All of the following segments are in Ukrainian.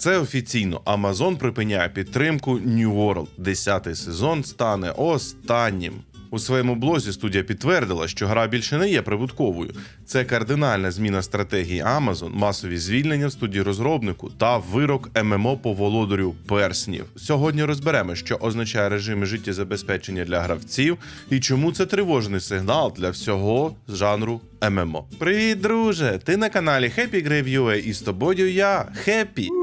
Це офіційно. Amazon припиняє підтримку New World. Десятий сезон стане останнім. У своєму блозі студія підтвердила, що гра більше не є прибутковою. Це кардинальна зміна стратегії Amazon, масові звільнення в студії розробнику та вирок ММО по володарю перснів. Сьогодні розберемо, що означає режим життєзабезпечення для гравців і чому це тривожний сигнал для всього жанру ММО. Привіт, друже! Ти на каналі Happy Grave.ua і з тобою я Happy.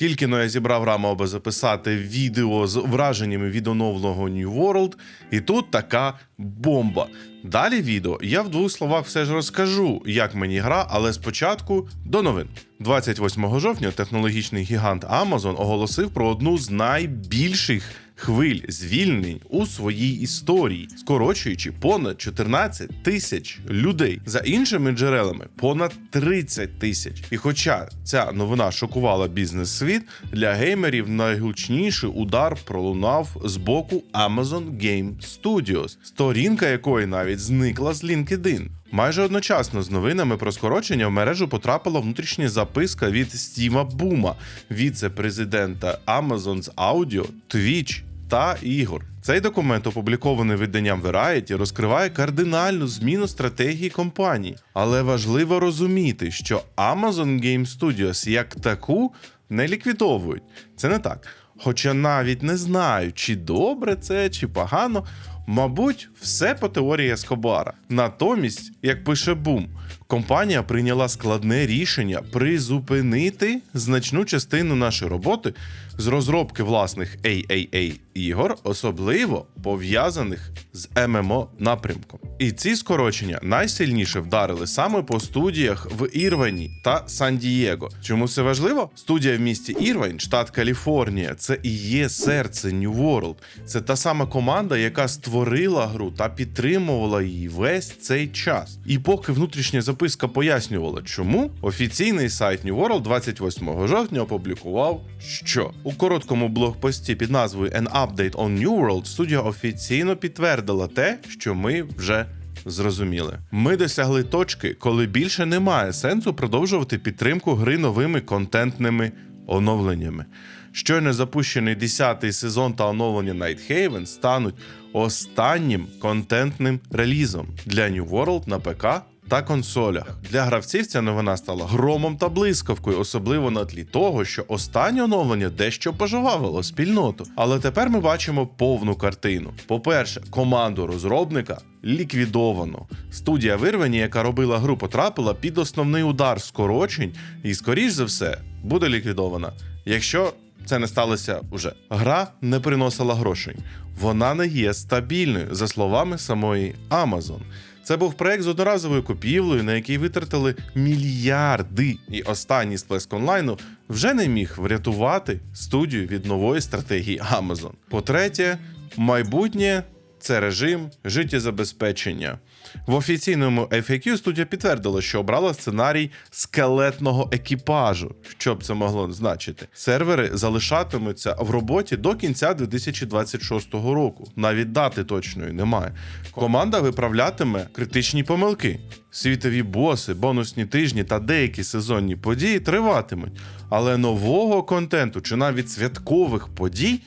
Тільки но я зібрав раму, аби записати відео з враженнями від оновленого New World, і тут така бомба. Далі відео я в двох словах все ж розкажу, як мені гра, але спочатку до новин. 28 жовтня технологічний гігант Amazon оголосив про одну з найбільших хвиль звільнень у своїй історії, скорочуючи понад 14 тисяч людей. За іншими джерелами понад 30 тисяч. І хоча ця новина шокувала бізнес-світ, для геймерів найгучніший удар пролунав з боку Amazon Game Studios, сторінка якої навіть зникла з LinkedIn. Майже одночасно з новинами про скорочення в мережу потрапила внутрішня записка від Стіва Бума, віце-президента Amazon з аудіо, Twitch та ігор. Цей документ, опублікований виданням Variety, розкриває кардинальну зміну стратегії компанії. Але важливо розуміти, що Amazon Game Studios як таку не ліквідовують. Це не так. Хоча навіть не знаю, чи добре це, чи погано. Мабуть, все по теорії Ескобара. Натомість, як пише Бум, компанія прийняла складне рішення призупинити значну частину нашої роботи з розробки власних AAA ігор, особливо пов'язаних з ММО напрямком. І ці скорочення найсильніше вдарили саме по студіях в Ірвані та Сан-Дієго. Чому це важливо? Студія в місті Ірвайн, штат Каліфорнія, це і є серце New World. Це та сама команда, яка створила гру та підтримувала її весь цей час. І поки внутрішня записка пояснювала, чому офіційний сайт New World 28 жовтня опублікував, що у короткому блогпості під назвою An Update on New World студія офіційно підтвердила те, що ми вже зрозуміли. Ми досягли точки, коли більше немає сенсу продовжувати підтримку гри новими контентними оновленнями. Щойно запущений 10-й сезон та оновлення Night Haven стануть останнім контентним релізом для New World на ПК та консолях. Для гравців ця новина стала громом та блискавкою, особливо на тлі того, що останнє оновлення дещо пожвавило спільноту. Але тепер ми бачимо повну картину. По-перше, команду розробника ліквідовано. Студія Вирвені, яка робила гру, потрапила під основний удар скорочень, і, скоріш за все, буде ліквідована. Якщо це не сталося уже. Гра не приносила грошей. Вона не є стабільною, за словами самої Amazon. Це був проект з одноразовою купівлею, на який витратили мільярди. І останній сплеск онлайну вже не міг врятувати студію від нової стратегії Amazon. По-третє, майбутнє це режим життєзабезпечення. В офіційному FAQ студія підтвердила, що обрала сценарій скелетного екіпажу. Що б це могло значити? Сервери залишатимуться в роботі до кінця 2026 року. Навіть дати точної немає. Команда виправлятиме критичні помилки. Світові боси, бонусні тижні та деякі сезонні події триватимуть, але нового контенту чи навіть святкових подій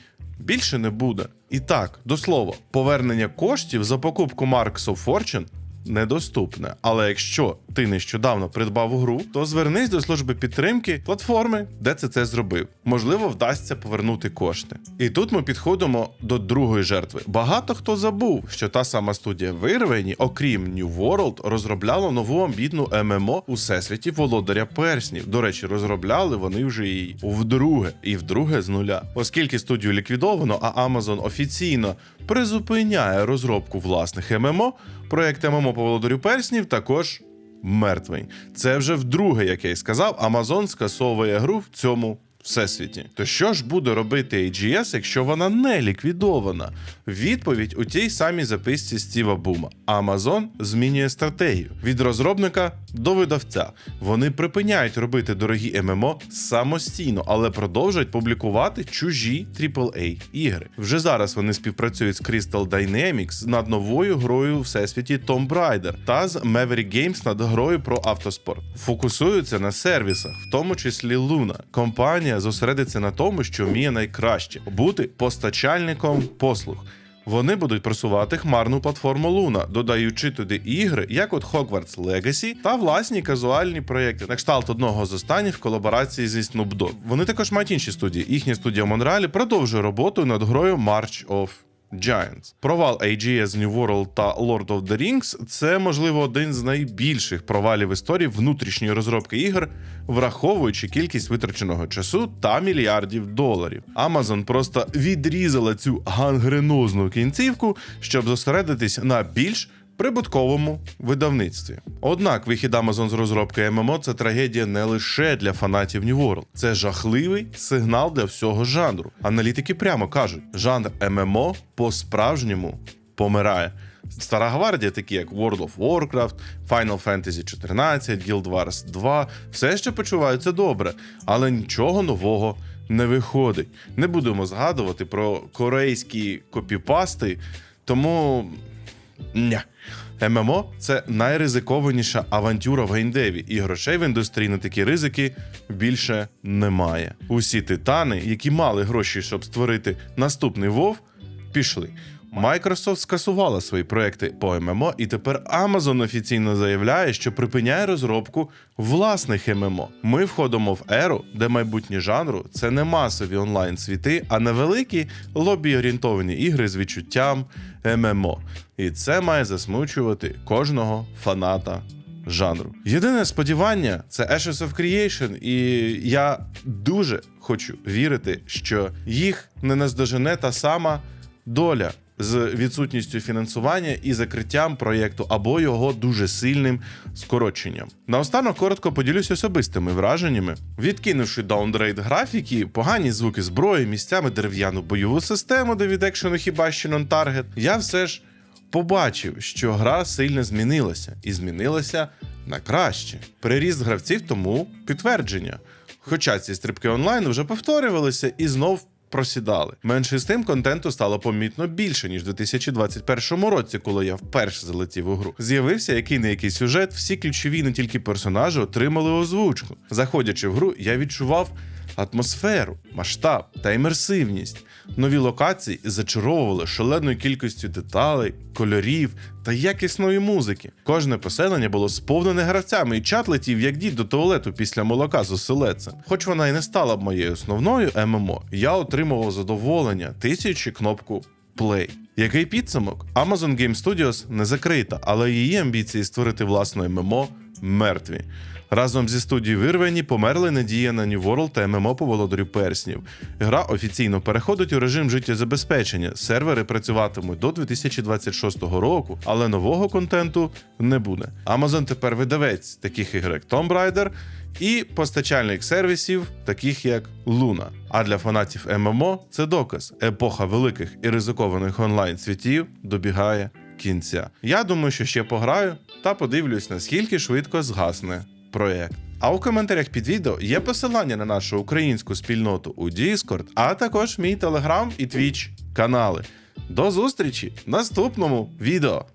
більше не буде. І так, до слова, повернення коштів за покупку Marks of Fortune недоступне. Але якщо ти нещодавно придбав гру, то звернись до служби підтримки платформи, де це це зробив. Можливо, вдасться повернути кошти. І тут ми підходимо до другої жертви. Багато хто забув, що та сама студія Вирвені, окрім New World, розробляла нову амбітну ММО у всесвіті володаря перснів. До речі, розробляли вони вже її вдруге, і вдруге з нуля. Оскільки студію ліквідовано, а Amazon офіційно призупиняє розробку власних ММО, проект ММО по володарю перснів також мертвий. Це вже вдруге, як я й сказав, Amazon скасовує гру в цьому всесвіті. То що ж буде робити AGS, якщо вона не ліквідована? Відповідь у тій самій записці Стіва Бума. Amazon змінює стратегію від розробника до видавця. Вони припиняють робити дорогі ММО самостійно, але продовжують публікувати чужі AAA ігри. Вже зараз вони співпрацюють з Crystal Dynamics над новою грою всесвіті Tomb Raider та з Maverick Games над грою про автоспорт. Фокусуються на сервісах, в тому числі Luna. Компанія зосередиться на тому, що вміє найкраще бути постачальником послуг. Вони будуть просувати хмарну платформу Луна, додаючи туди ігри, як от Hogwarts Legacy та власні казуальні проєкти, на кшталт одного з останніх в колаборації зі Snoop Dogg. Вони також мають інші студії. Їхня студія в Монреалі продовжує роботу над грою March of Giants. Провал AGS New World та Lord of the Rings це можливо один з найбільших провалів історії внутрішньої розробки ігор, враховуючи кількість витраченого часу та мільярдів доларів. Amazon просто відрізала цю гангренозну кінцівку, щоб зосередитись на більш прибутковому видавництві. Однак вихід Amazon з розробки ММО це трагедія не лише для фанатів New World. Це жахливий сигнал для всього жанру. Аналітики прямо кажуть, жанр ММО по-справжньому помирає. Стара гвардія, такі як World of Warcraft, Final Fantasy 14, Guild Wars 2, все ще почуваються добре, але нічого нового не виходить. Не будемо згадувати про корейські копіпасти, тому Ня. ММО це найризикованіша авантюра в геймдеві, і грошей в індустрії на такі ризики більше немає. Усі титани, які мали гроші, щоб створити наступний Вов, пішли. Microsoft скасувала свої проекти по ММО, і тепер Amazon офіційно заявляє, що припиняє розробку власних ММО. Ми входимо в еру, де майбутнє жанру це не масові онлайн світи, а невеликі лобі-орієнтовані ігри з відчуттям ММО. І це має засмучувати кожного фаната. Жанру. Єдине сподівання це Ashes of Creation, і я дуже хочу вірити, що їх не наздожене та сама доля з відсутністю фінансування і закриттям проєкту або його дуже сильним скороченням. Наостанок коротко поділюсь особистими враженнями. Відкинувши даундрейд графіки, погані звуки зброї, місцями дерев'яну бойову систему, де від екшену хіба що нон-таргет, я все ж побачив, що гра сильно змінилася і змінилася на краще. Приріст гравців тому підтвердження. Хоча ці стрибки онлайн вже повторювалися і знов просідали. Менше з тим контенту стало помітно більше ніж у 2021 році, коли я вперше залетів у гру. З'явився який не який сюжет, всі ключові не тільки персонажі отримали озвучку. Заходячи в гру, я відчував. Атмосферу, масштаб та імерсивність. Нові локації зачаровували шаленою кількістю деталей, кольорів та якісної музики. Кожне поселення було сповнене гравцями, і чат летів як дід до туалету після молока з оселедцем. Хоч вона і не стала б моєю основною ММО, я отримував задоволення, тисячі кнопку Play. Який підсумок? Amazon Game Studios не закрита, але її амбіції створити власне ММО мертві. Разом зі студією Вирвені померли надія на New World та ММО по перснів. Гра офіційно переходить у режим життєзабезпечення. Сервери працюватимуть до 2026 року, але нового контенту не буде. Amazon тепер видавець таких ігор, як Tomb Raider, і постачальник сервісів, таких як Luna. А для фанатів ММО це доказ. Епоха великих і ризикованих онлайн світів добігає кінця. Я думаю, що ще пограю та подивлюсь, наскільки швидко згасне проєкт. А у коментарях під відео є посилання на нашу українську спільноту у Discord, а також мій телеграм і твіч канали. До зустрічі в наступному відео!